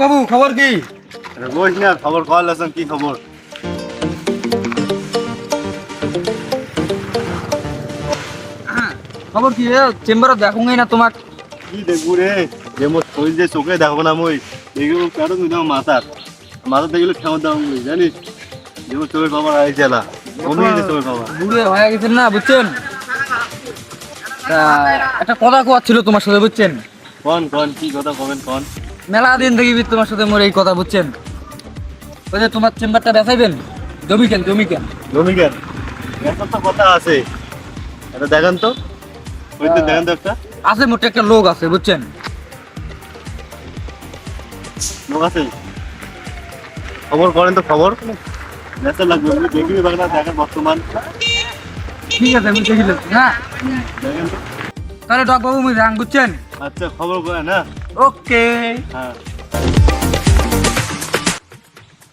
বাবু খবর কি? না খবর কল আছেন কি খবর? খবর কি চেম্বারত দেখুঙ্গই না তোমাক। কি দেখব রে? যে মোর শরীর যে চোখে দেখো না মই এগুলো কারও কিন্তু আমার মাথার? মাথা দেখলে মই জানিস? যে মোর চোখের খবর আই জেলা কমিয়ে গেছে চোখের বুড়ে হয়ে গেছেন না বুঝছেন? একটা কথা কোয়া ছিল তোমার সাথে বুঝছেন? কন কন কি কথা কবেন কন? মেলা দিন থেকে তোমার সাথে মোর এই কথা বুঝছেন। ওই যে তোমার চেম্বারটা দেখাইবেন? জমি কেন জমি কেন জমি কেন এখন তো কথা আছে। এটা দেখান তো। ওই তো দেখান তো একটা। আছে মোটে একটা লোক আছে বুঝছেন? লোক আছে। খবর করেন তো খবর। নেতা লাগবে দেখবি বাংলা দেখেন বর্তমান। ঠিক আছে আমি দেখি হ্যাঁ। দেখেন তো। তাহলে ডক বাবু মুই রাং বুঝছেন? আচ্ছা খবর করেন হ্যাঁ। ওকে হ্যাঁ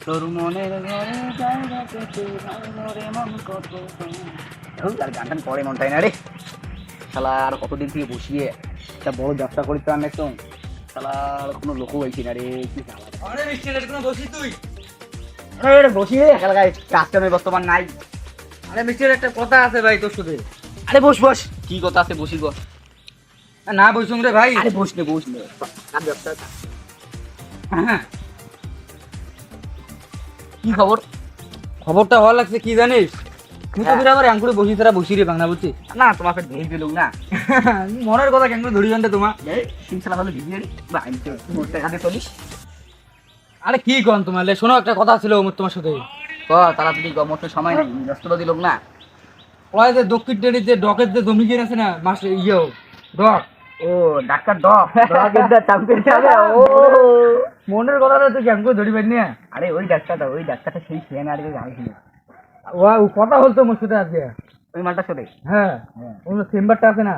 তোর মনের ঘরে জায়গা পেতে মরে মন কত আর গান করে মনটাই না রে। শালা আর কতদিন থেকে বসিয়ে একটা বড় ব্যবসা করি তো আমি একদম। শালা আর কোনো লোকও হয়েছি না রে কি আরে মিষ্টি কোনো বসি তুই? আরে বসি রে খেলা গাই কাস্টমে বর্তমান নাই। আরে মিষ্টির একটা কথা আছে ভাই তোর সাথে। আরে বস বস। কি কথা আছে বসি বস। না বসুন রে ভাই। আরে বস নে বস নে। কার ব্যবসা? হ্যাঁ কি খবর? খবরটা ভালো লাগছে কি জানিস? তুই তো আবার আঙ্কুরে বসি তারা বসি রে বাংলা বুঝছি না তোমাকে দিল না। মনের কথা কেন ধরি জানতে তোমার? হাতে চলিস আরে কি কন তোমার লে? শোনো একটা কথা ছিল তোমার সাথে। ক তাড়াতাড়ি গমতে সময় নেই ব্যস্ততা দিল না। ওই যে দক্ষিণ টেরির যে ডকের যে জমি কিনে আছে না মাস ইয়েও ডক ও ডাক্তার ও। মনের কথাটা তুই কেমন করে ধরি পারনি আরে ওই ডাক্তারটা ওই ডাক্তারটা সেই খেয়ে না আর জানিস ও কথা বলতো মোর সাথে আজকে? ওই মালটার সাথে। হ্যাঁ। ওই চেম্বারটা আছে না?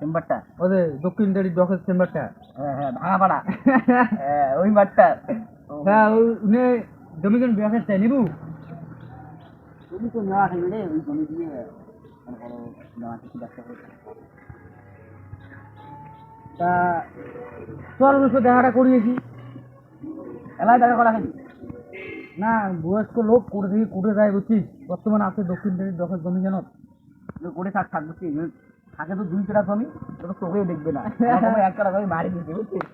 চেম্বারটা। যে দক্ষিণ ডকের চেম্বারটা? হ্যাঁ হ্যাঁ ভাঙা পাড়া হ্যাঁ ওই মাঠটা। হ্যাঁ ওই উনি জমি জমি নিবু? জমি তো নেওয়া রে ওই জমি দিয়ে তা চল সাথে দেখাটা করিয়েছি। এলাকায় দেখা করা হয়নি। না বয়স্ক লোক করে দেখি করে যায় বুঝছিস বর্তমানে আছে দক্ষিণ দিকের দখল জমি যেন করে থাক থাক বুঝছিস? থাকে তো দুই কেটা জমি তো চোখেও দেখবে না। এক কাটা জমি মারি দিয়েছে বুঝছিস?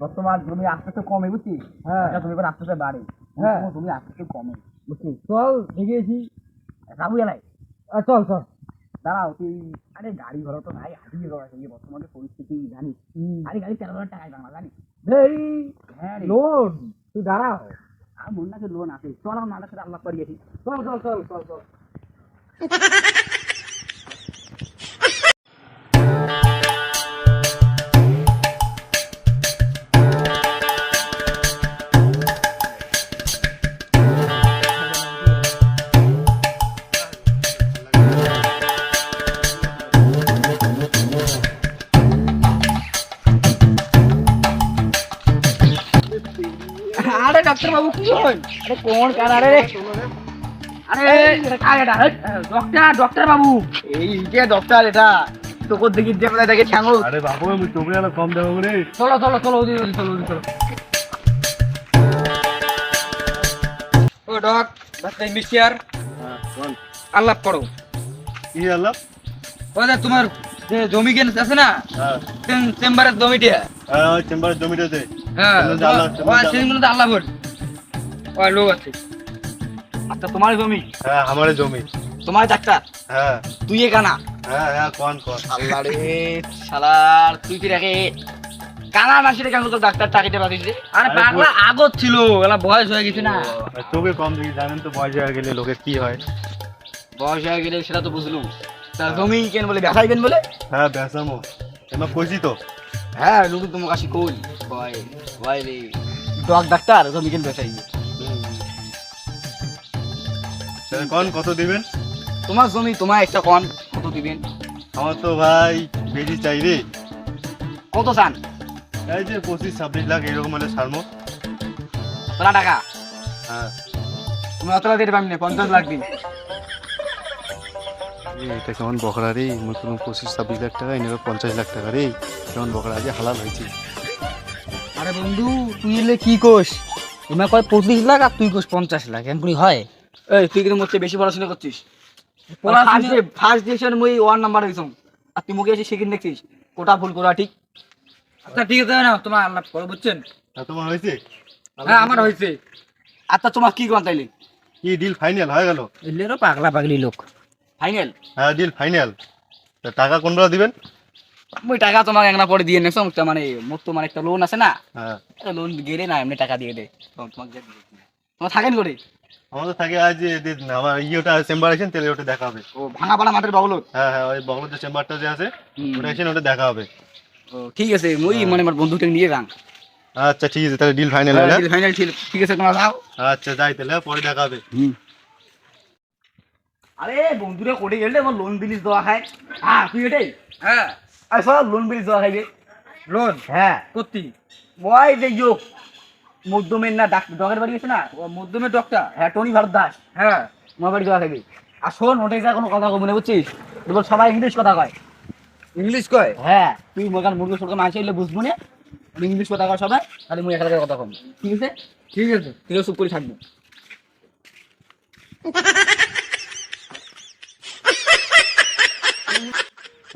বর্তমান জমি আস্তে আস্তে কমে বুঝছিস? হ্যাঁ। জমি এবার আস্তে আস্তে বাড়ে। হ্যাঁ। জমি আস্তে আস্তে কমে বুঝছিস? চল দেখিয়েছি যাব এলাই। চল চল। দাঁড়াও তুই আরে গাড়ি ঘোড়া তো ভাই হারিয়ে যাওয়া এই বর্তমানে পরিস্থিতি জানিস? আরে গাড়ি তেরো হাজার টাকায় বাংলা জানিস? হ্যাঁ লোন তুই দাঁড়াও। আর মন নাকি লোন আছে। চল আমার সাথে আল্লাহ করিয়েছি চল চল চল চল চল। ডাক্তার বাবু কি হয় আরে কোন কার? আরে রে। আরে কার এটা? ডক্টর ডক্টর বাবু। এই যে ডক্টর এটা। তোকে দেখি যে কোথায় দেখে ঠ্যাঙ্গো আরে বাবু আমি তুমি আলো কম দেবো রে। চলো চলো চলো ওদি ওদি চলো ওদি চলো। ও ডক ডাক্তার মিস্টার হ্যাঁ কোন আল্লাহ পড়ো কি আলাপ? ওই যে তোমার যে জমি কেন আছে না? হ্যাঁ। চেম- চেম্বারের জমিটা। হ্যাঁ চেম্বারের জমিটাতে। হ্যাঁ আল্লাহ- আল্লাহ। ওই লোক আছে। আচ্ছা তোমার জমি? হ্যাঁ আমারে জমি। তোমার ডাক্তার? হ্যাঁ। তুই কানা হ্যাঁ হ্যাঁ কোন কোন? আল্লাহ রে শালার তুই কি রেখে কানা মাসি রে কেন তো ডাক্তার টাকিতে পারিস রে? আরে পাগলা আগত ছিল এলা বয়স হয়ে গেছে না। চোখে কম দেখি জানেন তো বয়স হয়ে গেলে লোকের কি হয়। বয়স হয়ে গেলে সেটা তো বুঝলুম। তা জমি কেন বলে বেচাইবেন বলে? হ্যাঁ বেসামো এমা কইছি তো। হ্যাঁ লুকু তোমার কাছে কই? ভয় ভয় রে? ডক ডাক্তার জমি কেন বেচাই তাহলে কোন কত দিবেন? তোমার জমি তোমার একটা কন কত দিবেন? আমার তো ভাই বেশি চাই রে। কত চান? এই যে পঁচিশ ছাব্বিশ লাখ এরকম মানে সারমো তোলা টাকা? হ্যাঁ। তুমি অতটা দিতে পারবি না পঞ্চাশ লাখ দিন। এটা কেমন বকরা রে? মোর কোনো পঁচিশ ছাব্বিশ লাখ টাকা এনেরও পঞ্চাশ লাখ টাকা রে। কেমন বকরা যে হালাল হয়েছে। আরে বন্ধু তুই এলে কি কোস তোমার কয় পঁচিশ লাখ আর তুই কোস পঞ্চাশ লাখ এমনি হয়? এই তুই কিন্তু মোর বেশি পড়াশোনা করছিস। ফার্স্ট ডিভিশন মুই ওয়ান নাম্বার হইছম। আর তুই মুখে এসে সেকেন্ড দেখছিস। কোটা ভুল করা ঠিক। আচ্ছা ঠিক আছে না তোমার আল্লাহ বুঝছেন। তোমার হয়েছে? হ্যাঁ আমার হয়েছে। আচ্ছা তোমার কি কোন তাইলে? কি ডিল ফাইনাল হয়ে গেল? এলেরও পাগলা পাগলি লোক। ফাইনাল হ্যাঁ ডিল ফাইনাল তা টাকা দিবেন? মুই টাকা তোমাকে একনা পরে দিয়ে নেছো একটা মানে মোর তো মানে একটা লোন আছে না। হ্যাঁ। লোন গেলে না এমনি টাকা দিয়ে দে। তোমাকে। তোমার থাকেন করে আমাদের থাকে আজ আমার ইয়েটা চেম্বার আছেন তাহলে ওটা দেখা হবে। ও ভাঙা পাড়া মাঠের বগল হ্যাঁ হ্যাঁ ওই বগলের যে চেম্বারটা যে আছে ওটা এসে ওটা দেখা হবে। ও ঠিক আছে মুই মানে আমার বন্ধুকে নিয়ে যান। আচ্ছা ঠিক আছে তাহলে ডিল ফাইনাল হলে। ফাইনাল ঠিক ঠিক আছে তোমরা যাও। আচ্ছা যাই তাহলে হ্যাঁ, পরে দেখা হবে। আরে বন্ধুরা কোটে গেলে আমার লোন বিলিস দেওয়া খায় হ্যাঁ তুই এটাই? হ্যাঁ। আরে সব লোন বিলিস দেওয়া খাইবে লোন হ্যাঁ। করতি ওই যে মধ্যমের না ডাক ডগের বাড়ি গেছে না? মধ্যমের মধ্যমে ডক্টর হ্যাঁ টনি ভারত দাস হ্যাঁ আমার বাড়ি দেওয়া আর শোন ওটাই যা কোনো কথা কব না বুঝছিস? এবার সবাই ইংলিশ কথা কয়। ইংলিশ কয়? হ্যাঁ তুই মোকান মুরগি সুরগি মাছ এলে বুঝব না। ইংলিশ কথা কয় সবাই তাহলে মুই একা কথা কম। ঠিক আছে? ঠিক আছে। তুই চুপ করে থাকব।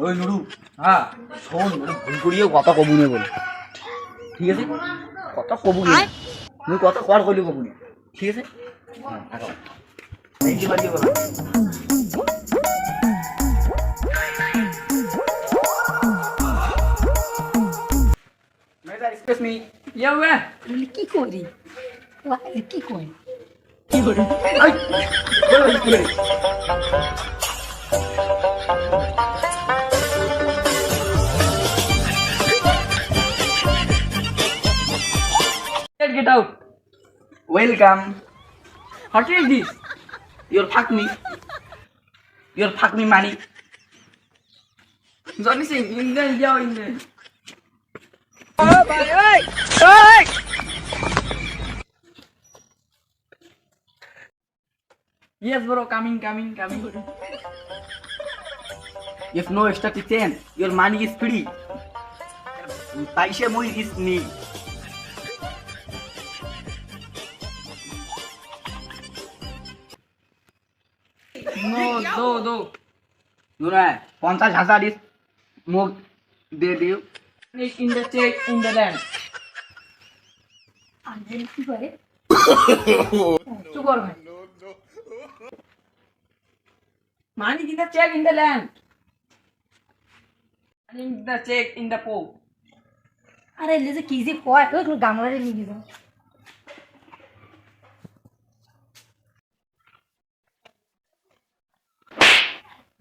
ওই নুরু হ্যাঁ শোন ভুল করিও কথা কবু নে বলে। ঠিক আছে? কথা কবু নে। মুই কথা কর কইলি কবু নে ঠিক আছে? ইয়াবে বলি কি করি কি করি it out. Welcome. What is this? Your fuck me. Your fuck me money. Johnny Singh, in there, yo, in there. Oh, bye, bye. Bye. Yes, bro, coming, coming, coming. If no extra to 10, your money is free. Paisha Mui is me. পঞ্চাশ হাজার মুখ দিয়ে দিও in the check in the land আঞ্জলি কি করে চুপ কর ভাই money in the check in the land in the check in the po আরে কি যে কয় ওই গামলারে নিয়ে যাও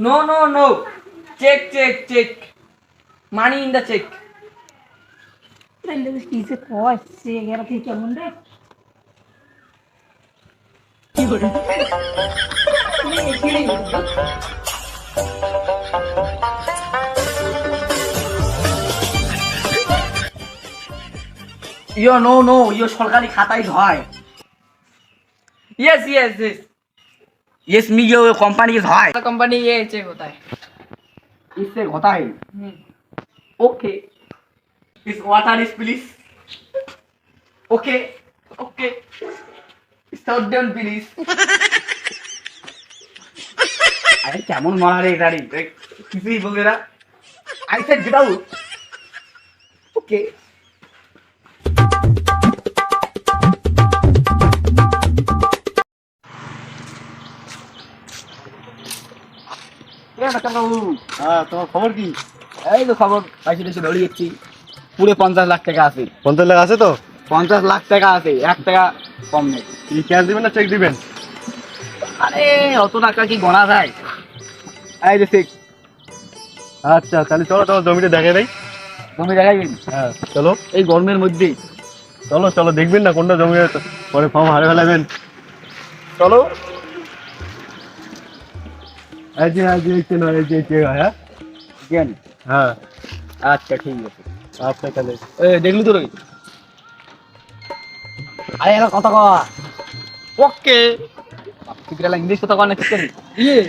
no no no check check check money in the check যে কয় সে গেরা তুই কেমন রে কি করে ইয়ো নো নো ইয়ো সরকারি খাতায় হয় yes yes ইয়েস মি ইয়ো কোম্পানি হয় the company ये check होता है इससे होता है ओके इस water is please okay okay start down please আরে কেমন মারা রে গাড়ি কিছুই বলবে না I said get out okay হ্যাঁ তোমার খবর কি? এই তো খবর পাইছি টাইছি ধরে যাচ্ছি পুরো পঞ্চাশ লাখ টাকা আছে। পঞ্চাশ লাখ আছে তো? পঞ্চাশ লাখ টাকা আছে এক টাকা কম নেই। কি ক্যাশ দিবেন না চেক দিবেন? আরে অত টাকা কি গোনা যায়? এই যে ঠিক আচ্ছা তাহলে চলো তোমার জমিটা দেখে দেই। তুমি দেখাইবেন হ্যাঁ চলো। এই গরমের মধ্যেই চলো চলো দেখবেন না কোনটা জমি পরে ফর্ম হারে ফেলাবেন। চলো। যে এই যে নয়, এই যে কে হ্যাঁ? কেন হ্যাঁ। আচ্ছা ঠিক আছে। আচ্ছা তাহলে। এ দেখলি তো রই আরে এরা কথা কওয়া ওকে। ঠিক ইংলিশ কথা কওয়া না ঠিক করি? yes